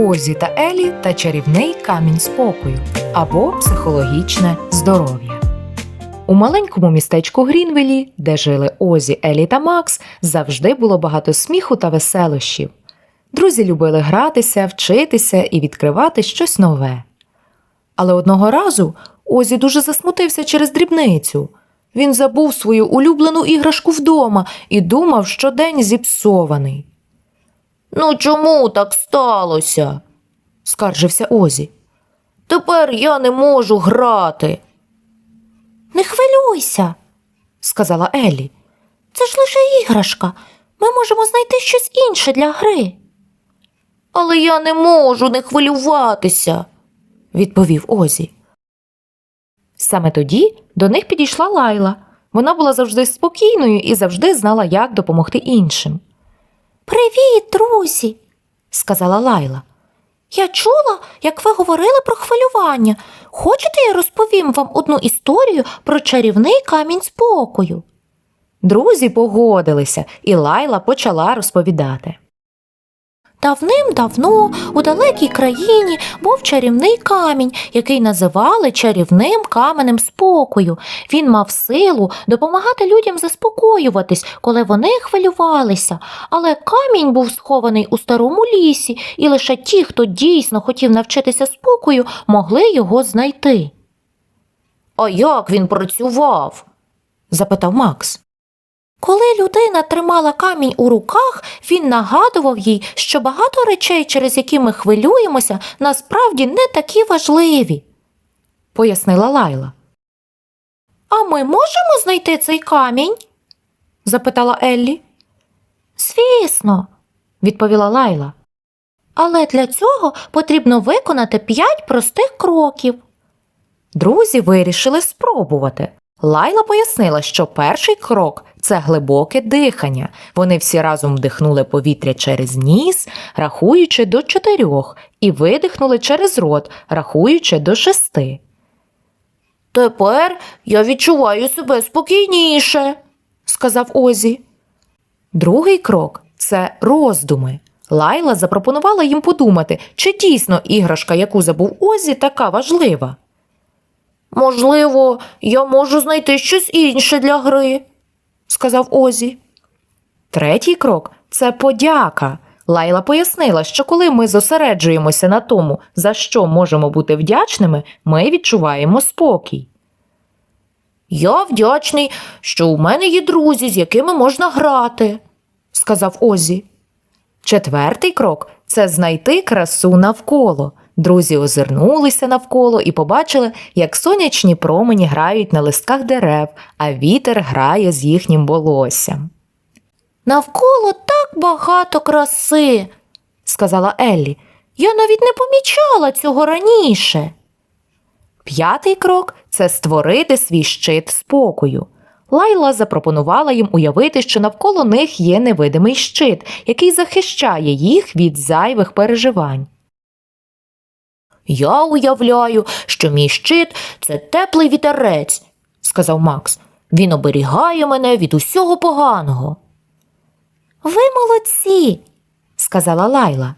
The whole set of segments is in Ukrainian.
Озі та Елі та чарівний камінь спокою або психологічне здоров'я. У маленькому містечку Грінвілі, де жили Озі, Елі та Макс, завжди було багато сміху та веселощів. Друзі любили гратися, вчитися і відкривати щось нове. Але одного разу Озі дуже засмутився через дрібницю. Він забув свою улюблену іграшку вдома і думав, що день зіпсований. Ну чому так сталося? скаржився Озі. Тепер я не можу грати. Не хвилюйся, сказала Елі. Це ж лише іграшка. Ми можемо знайти щось інше для гри. Але я не можу не хвилюватися, відповів Озі. Саме тоді до них підійшла Лайла. Вона була завжди спокійною і завжди знала, як допомогти іншим. Привіт, друзі, сказала Лайла. Я чула, як ви говорили про хвилювання. Хочете, я розповім вам одну історію про чарівний камінь спокою? Друзі погодилися, і Лайла почала розповідати. Давним-давно у далекій країні був чарівний камінь, який називали чарівним каменем спокою. Він мав силу допомагати людям заспокоюватись, коли вони хвилювалися. Але камінь був схований у старому лісі, і лише ті, хто дійсно хотів навчитися спокою, могли його знайти. А як він працював? запитав Макс. Коли людина тримала камінь у руках, він нагадував їй, що багато речей, через які ми хвилюємося, насправді не такі важливі, пояснила Лайла. А ми можемо знайти цей камінь? запитала Еллі. Звісно, відповіла Лайла. Але для цього потрібно виконати п'ять простих кроків. Друзі вирішили спробувати. Лайла пояснила, що перший крок це глибоке дихання. Вони всі разом вдихнули повітря через ніс, рахуючи до чотирьох, і видихнули через рот, рахуючи до шести. Тепер я відчуваю себе спокійніше, сказав Озі. Другий крок це роздуми. Лайла запропонувала їм подумати, чи дійсно іграшка, яку забув Озі, така важлива. Можливо, я можу знайти щось інше для гри, сказав Озі. Третій крок це подяка. Лайла пояснила, що коли ми зосереджуємося на тому, за що можемо бути вдячними, ми відчуваємо спокій. Я вдячний, що у мене є друзі, з якими можна грати, сказав Озі. Четвертий крок це знайти красу навколо. Друзі озирнулися навколо і побачили, як сонячні промені грають на листках дерев, а вітер грає з їхнім волоссям. Навколо так багато краси, сказала Еллі. Я навіть не помічала цього раніше. П'ятий крок це створити свій щит спокою. Лайла запропонувала їм уявити, що навколо них є невидимий щит, який захищає їх від зайвих переживань. Я уявляю, що мій щит це теплий вітерець, сказав Макс. Він оберігає мене від усього поганого. Ви молодці, сказала Лайла.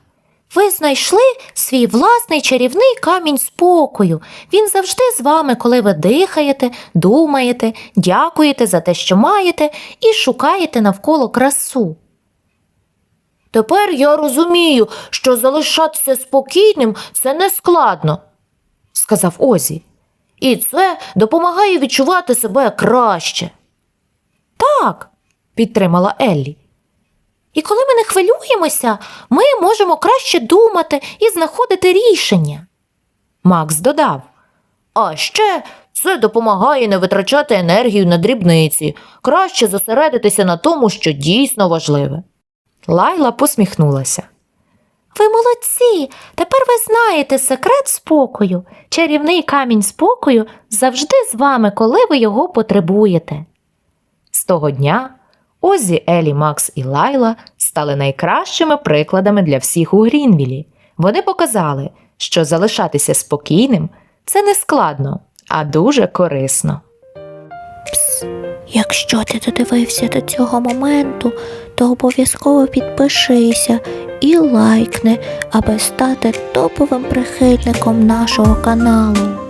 Ви знайшли свій власний чарівний камінь спокою. Він завжди з вами, коли ви дихаєте, думаєте, дякуєте за те, що маєте, і шукаєте навколо красу. Тепер я розумію, що залишатися спокійним це не складно, сказав Озі. І це допомагає відчувати себе краще. Так, підтримала Еллі. І коли ми не хвилюємося, ми можемо краще думати і знаходити рішення. Макс додав. А ще це допомагає не витрачати енергію на дрібниці, краще зосередитися на тому, що дійсно важливе. Лайла посміхнулася. Ви молодці. Тепер ви знаєте секрет спокою. Чарівний камінь спокою завжди з вами, коли ви його потребуєте. З того дня Озі, Елі, Макс і Лайла стали найкращими прикладами для всіх у Грінвілі. Вони показали, що залишатися спокійним це не складно, а дуже корисно. Якщо ти додивився до цього моменту, то обов'язково підпишися і лайкни, аби стати топовим прихильником нашого каналу.